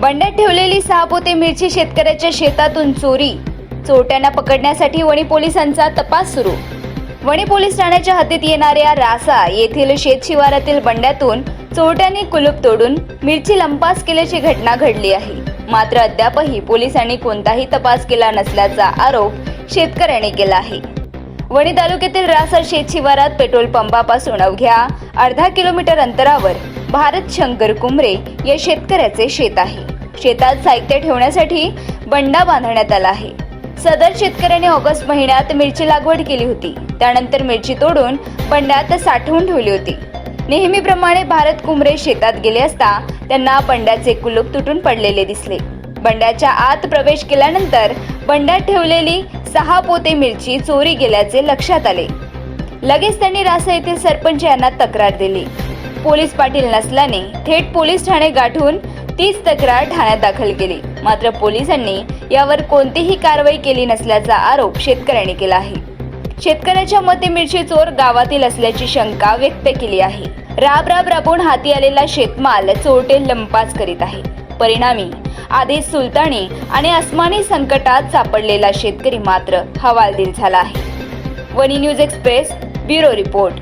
बंड्यात ठेवलेली सहा पोते मिरची शेतकऱ्याच्या शेतातून चोरी. चोरट्यांना पकडण्यासाठी वणी पोलिसांचा तपास सुरू. वणी पोलीस ठाण्याच्या हद्दीत येणाऱ्या रासा येथील शेत शिवारातील बंड्यातून चोरट्यांनी कुलूप तोडून मिरची लंपास केल्याची घटना घडली आहे. मात्र अद्यापही पोलिसांनी कोणताही तपास केला नसल्याचा आरोप शेतकऱ्याने केला आहे. वणी तालुक्यातील रासा शेत शिवारात पेट्रोल पंपापासून अवघ्या अर्धा किलोमीटर अंतरावर भारत शंकर कुंभरे या शेतकऱ्याचे शेत आहे. शेतात साहित्य ठेवण्यासाठी बंडा बांधण्यात आला आहे. सदर शेतकऱ्याने ऑगस्ट महिन्यात मिरची लागवड केली होती. त्यानंतर मिरची तोडून बंड्यात साठवून ठेवली होती. नेहमीप्रमाणे भारत कुंभरे शेतात गेले असता त्यांना बंड्याचे कुलूप तुटून पडलेले दिसले. बंड्याच्या आत प्रवेश केल्यानंतर बंड्यात ठेवलेली सहा पोते मिरची चोरी गेल्याचे लक्षात आले. लगेच त्यांनी रासा येथील सरपंच यांना तक्रार दिली. पोलीस पाटील नसल्याने थेट पोलीस ठाणे गाठून तीच तक्रार ठाण्यात दाखल केली. मात्र पोलिसांनी यावर कोणतीही कारवाई केली नसल्याचा आरोप शेतकऱ्यांनी केला आहे. शेतकऱ्याच्या मते मिरची चोर गावातील असल्याची शंका व्यक्त केली आहे. राब राब राबून हाती आलेला शेतमाल चोरटे लंपास करीत आहे. परिणामी आधी सुलतानी आणि अस्मानी संकटात सापडलेला शेतकरी मात्र हवालदिल झाला आहे. Wani news express bureau report.